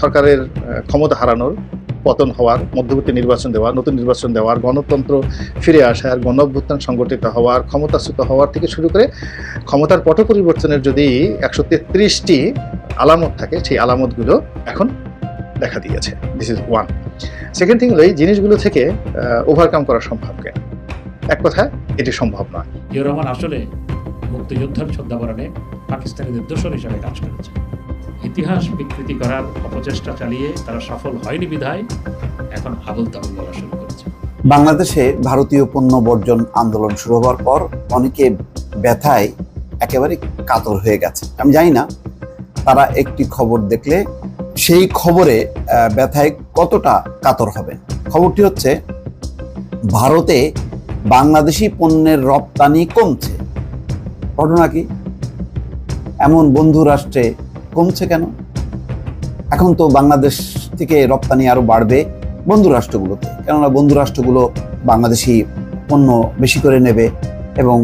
সরকারের ক্ষমতা হারানোর পতন হওয়ার, মধ্যবর্তী নির্বাচন দেওয়া নতুন নির্বাচন দেওয়ার, গণতন্ত্র ফিরে আসার গণ অভ্যুত্থান সংগঠিত হওয়ার, ক্ষমতাচ্যুত হওয়ার থেকে শুরু করে ক্ষমতার পট পরিবর্তনের যদি একশো তেত্রিশটি আলামত থাকে, সেই আলামতগুলো এখন দেখা দিয়েছে। This is one second thing হলো এই জিনিসগুলো থেকে ওভারকাম করা সম্ভব কেন এক কথায়, এটি সম্ভব নয়। রহমান আসলে মুক্তিযোদ্ধার ছদ্মাবরণে পাকিস্তানিদের দোষর হিসাবে কাজ করেছে ইতিহাস বিকৃতি করার অপচেষ্টা চালিয়ে তারা সফল হয়নি বিধায়, এখন আবুল তাবুল বলা শুরু করেছে। বাংলাদেশে ভারতীয় পণ্য বর্জন আন্দোলন শুরু হওয়ার পর অনেকে ব্যথায় একেবারে কাতর হয়ে গেছে। আমি জানি না তারা একটি খবর দেখলে সেই খবরে ব্যথায় কতটা কাতর হবে খবরটি হচ্ছে, ভারতে বাংলাদেশি পণ্যের রপ্তানি কমছে। ঘটনা কি? এমন বন্ধু রাষ্ট্রে কমছে কেন? এখন তো বাংলাদেশ থেকে রপ্তানি আরও বাড়বে বন্ধু রাষ্ট্রগুলোতে। কেননা বন্ধু রাষ্ট্রগুলো বাংলাদেশি পণ্য বেশি করে নেবে এবং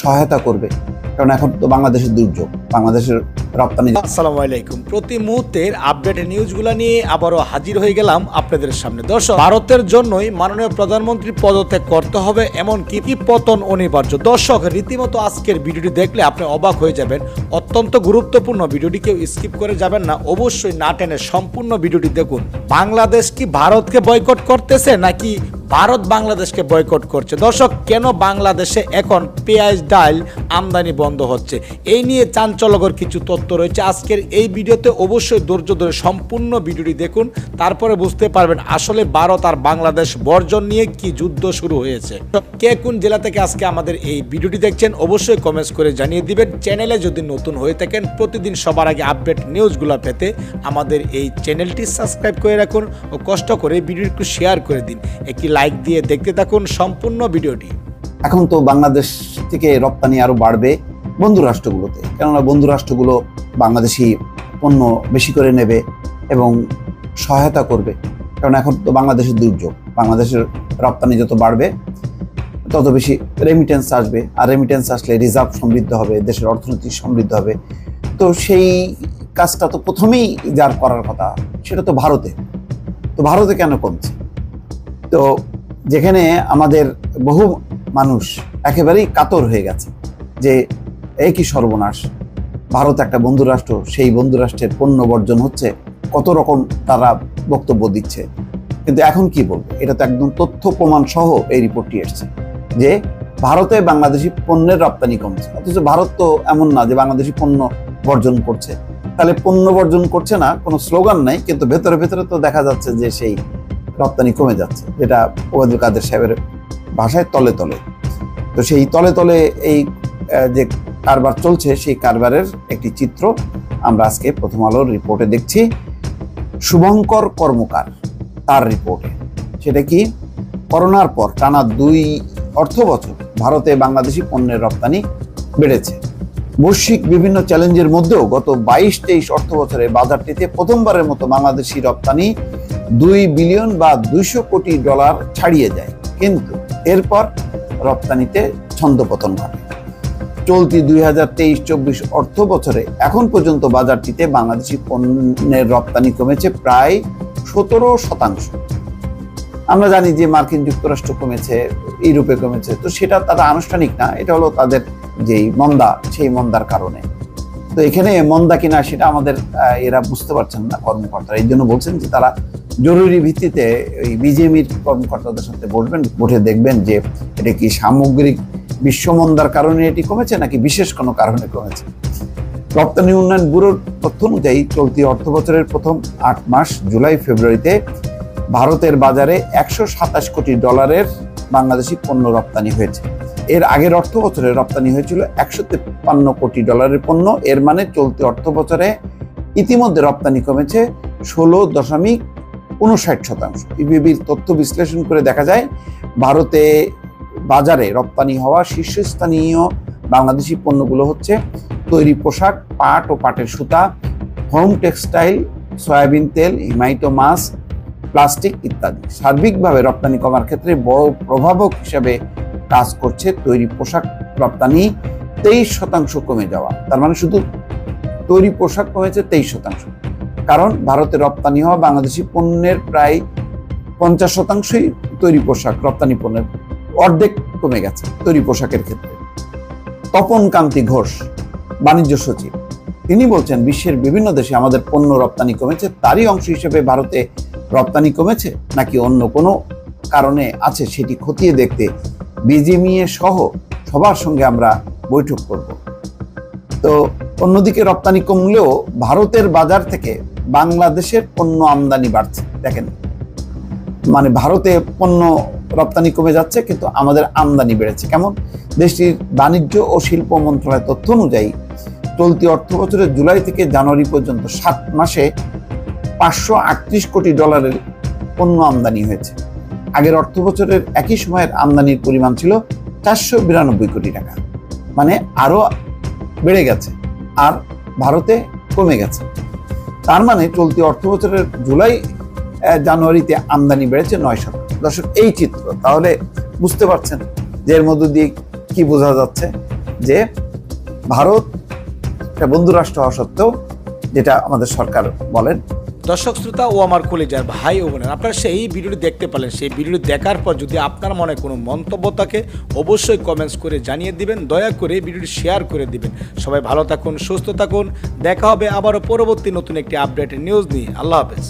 সহায়তা করবে। কারণ এখন তো বাংলাদেশের দুর্যোগ। বাংলাদেশের রপ্তানি আসসালামু আলাইকুম। প্রতি মুহূর্তের আপডেট নিউজগুলো নিয়ে আবারও হাজির হয়ে গেলাম আপনাদের সামনে। দর্শক, ভারতের জন্যই মাননীয় প্রধানমন্ত্রী পদত্যাগ করতে হবে এমন কি পতন অনিবার্য। দর্শক, রীতিমতো আজকের ভিডিওটি দেখলে আপনি অবাক হয়ে যাবেন। অত্যন্ত গুরুত্বপূর্ণ ভিডিওটি কেউ স্কিপ করে যাবেন না। অবশ্যই না টেনে সম্পূর্ণ ভিডিওটি দেখুন। বাংলাদেশ কি ভারতকে বয়কট করতেছে, নাকি ভারত বাংলাদেশকে বয়কট করছে? দর্শক, কেন বাংলাদেশে এখন পেঁয়াজ, ডাল আমদানি বন্ধ হচ্ছে? এই নিয়ে চাঞ্চল্যকর কিছু তথ্য রয়েছে। আজকের এই ভিডিওতে অবশ্যই ধৈর্য ধরে সম্পূর্ণ ভিডিওটি দেখুন। তারপরে বুঝতে পারবেন আসলে ভারত আর বাংলাদেশ বর্জন নিয়ে কি যুদ্ধ শুরু হয়েছে। কে কোন জেলা থেকে আজকে আমাদের এই ভিডিওটি দেখছেন, অবশ্যই কমেন্টস করে জানিয়ে দিবেন। চ্যানেলে যদি নতুন হয়ে থাকেন, প্রতিদিন সবার আগে আপডেট নিউজগুলো পেতে আমাদের এই চ্যানেলটি সাবস্ক্রাইব করে রাখুন ও কষ্ট করে ভিডিও একটু শেয়ার করে দিন। একটি লাইক দিয়ে দেখতে থাকুন সম্পূর্ণ ভিডিওটি। এখন তো বাংলাদেশ থেকে রপ্তানি আরও বাড়বে বন্ধু রাষ্ট্রগুলোতে কেননা বন্ধু রাষ্ট্রগুলো বাংলাদেশি পণ্য বেশি করে নেবে এবং সহায়তা করবে। কারণ এখন তো বাংলাদেশের দুর্যোগ, বাংলাদেশের রপ্তানি যত বাড়বে, তত বেশি রেমিটেন্স আসবে। আর রেমিটেন্স আসলে রিজার্ভ সমৃদ্ধ হবে, দেশের অর্থনীতি সমৃদ্ধ হবে। তো সেই কাজটা তো প্রথমেই যার করার কথা, সেটা তো ভারতে। তো ভারতে কেন কমছে? তো যেখানে আমাদের বহু মানুষ একেবারেই কাতর হয়ে গেছে যে কি সর্বনাশ ভারত একটা বন্ধু রাষ্ট্র সেই বন্ধু রাষ্ট্রের পণ্য বর্জন হচ্ছে কত রকম তারা বক্তব্য দিচ্ছে। কিন্তু এখন কি বলব? এটা তো একদম তথ্য প্রমাণ সহ এই রিপোর্টটি এসছে যে ভারতে বাংলাদেশি পণ্যের রপ্তানি কমছে। অথচ ভারত তো এমন না যে বাংলাদেশি পণ্য বর্জন করছে। তাহলে পণ্য বর্জন করছে না, কোনো স্লোগান নাই, কিন্তু ভেতরে ভেতরে তো দেখা যাচ্ছে যে সেই রপ্তানি কমে যাচ্ছে, যেটা ওবায়দুল কাদের সাহেবের ভাষায় তলে তলে। তো সেই তলে তলে এই যে কারবার চলছে, সেই কারবারের একটি চিত্র আমরা আজকে প্রথম আলোর রিপোর্টে দেখছি। শুভঙ্কর কর্মকার তার রিপোর্টে। সেটা কি? করোনার পর টানা দুই অর্থ বছর ভারতে বাংলাদেশি পণ্যের রপ্তানি বেড়েছে। বৈশ্বিক বিভিন্ন চ্যালেঞ্জের মধ্যেও গত বাইশ তেইশ অর্থ বছরে বাজারটিতে প্রথমবারের মতো বাংলাদেশি রপ্তানি দুই বিলিয়ন বা দুইশো কোটি ডলার ছাড়িয়ে যায়। কিন্তু এরপর রপ্তানিতে ছন্দপতন ঘটে। চলতি দুই হাজার তেইশ চব্বিশ অর্থ বছরে এখন পর্যন্ত বাজারটিতে বাংলাদেশি পণ্যের রপ্তানি কমেছে প্রায় সতেরো শতাংশ। আমরা জানি যে মার্কিন যুক্তরাষ্ট্র কমেছে, ইউরোপে কমেছে, তো সেটা তারা আনুষ্ঠানিক না, এটা হলো তাদের যেই মন্দা, সেই মন্দার কারণে। তো এখানে মন্দা কিনা সেটা আমাদের এরা বুঝতে পারছেন না কর্মকর্তারা। এই জন্য বলছেন যে তারা জরুরি ভিত্তিতে ওই বিজেপির কর্মকর্তাদের সাথে বসবেন, বসে দেখবেন যে এটা কি সামগ্রিক বিশ্বমন্দার কারণে এটি কমেছে নাকি বিশেষ কোনো কারণে কমেছে? রপ্তানি উন্নয়ন ব্যুরোর তথ্য অনুযায়ী চলতি অর্থ বছরের প্রথম আট মাস জুলাই, ফেব্রুয়ারিতে ভারতের বাজারে একশো সাতাশ কোটি ডলারের বাংলাদেশি পণ্য রপ্তানি হয়েছে। এর আগের অর্থ বছরে রপ্তানি হয়েছিল একশো তেপ্পান্ন কোটি ডলারের পণ্য। এর মানে চলতি অর্থ বছরে ইতিমধ্যে রপ্তানি কমেছে ষোলো দশমিক উনষাট শতাংশ। ইবিবির তথ্য বিশ্লেষণ করে দেখা যায়, ভারতে বাজারে রপ্তানি হওয়া শীর্ষস্থানীয় বাংলাদেশি পণ্যগুলো হচ্ছে তৈরি পোশাক, পাট ও পাটের সুতা, হোম টেক্সটাইল, সয়াবিন তেল, হিমায়িত মাছ, প্লাস্টিক ইত্যাদি। সার্বিকভাবে রপ্তানি কমার ক্ষেত্রে বড় প্রভাবক হিসাবে কাজ করছে তৈরি পোশাক রপ্তানি, তেইশ শতাংশ কমে যাওয়া। তার মানে শুধু তৈরি পোশাক কমেছে তেইশ শতাংশ। কারণ ভারতে রপ্তানি হওয়া বাংলাদেশি পণ্যের প্রায় পঞ্চাশ শতাংশই তৈরি পোশাক, রপ্তানি পণ্যের অর্ধেক কমে গেছে তৈরি পোশাকের ক্ষেত্রে। তপন কান্তি ঘোষ, বাণিজ্য সচিব। তিনি বলছেন, বিশ্বের বিভিন্ন দেশে আমাদের পণ্য রপ্তানি কমেছে, তারই অংশ হিসেবে ভারতে রপ্তানি কমেছে, নাকি অন্য কোনো কারণে আছে সেটি খতিয়ে দেখতে বিজিএমইএ সহ সবার সঙ্গে আমরা বৈঠক করব। তো অন্যদিকে রপ্তানি কমলেও ভারতের বাজার থেকে বাংলাদেশের পণ্য আমদানি বাড়ছে। দেখেন মানে ভারতে পণ্য রপ্তানি কমে যাচ্ছে, কিন্তু আমাদের আমদানি বেড়েছে। কেমন? দেশটির বাণিজ্য ও শিল্প মন্ত্রণালয়ের তথ্য অনুযায়ী, চলতি অর্থ বছরের জুলাই থেকে জানুয়ারি পর্যন্ত সাত মাসে পাঁচশো আটত্রিশ কোটি ডলারের পণ্য আমদানি হয়েছে। আগের অর্থ বছরের একই সময়ের আমদানির পরিমাণ ছিল চারশো বিরানব্বই কোটি টাকা। মানে আরও বেড়ে গেছে, আর ভারতে কমে গেছে। তার মানে চলতি অর্থ বছরের জুলাই জানুয়ারিতে আমদানি বেড়েছে নয় শতাংশ। দর্শক, এই চিত্র, তাহলে বুঝতে পারছেন যে এর মধ্য দিয়ে কি বোঝা যাচ্ছে যে ভারত একটা বন্ধু রাষ্ট্র হওয়া সত্ত্বেও যেটা আমাদের সরকার বলেন। দর্শক, শ্রোতা ও আমার কলেজার ভাই ও বোনের, আপনারা সেই ভিডিওটি দেখতে পেলেন। সেই ভিডিওটি দেখার পর যদি আপনার মনে কোনো মন্তব্য থাকে, অবশ্যই কমেন্টস করে জানিয়ে দিবেন। দয়া করে ভিডিওটি শেয়ার করে দিবেন। সবাই ভালো থাকুন, সুস্থ থাকুন। দেখা হবে আবারও পরবর্তী নতুন একটি আপডেটের নিউজ নিয়ে। আল্লাহ হাফেজ।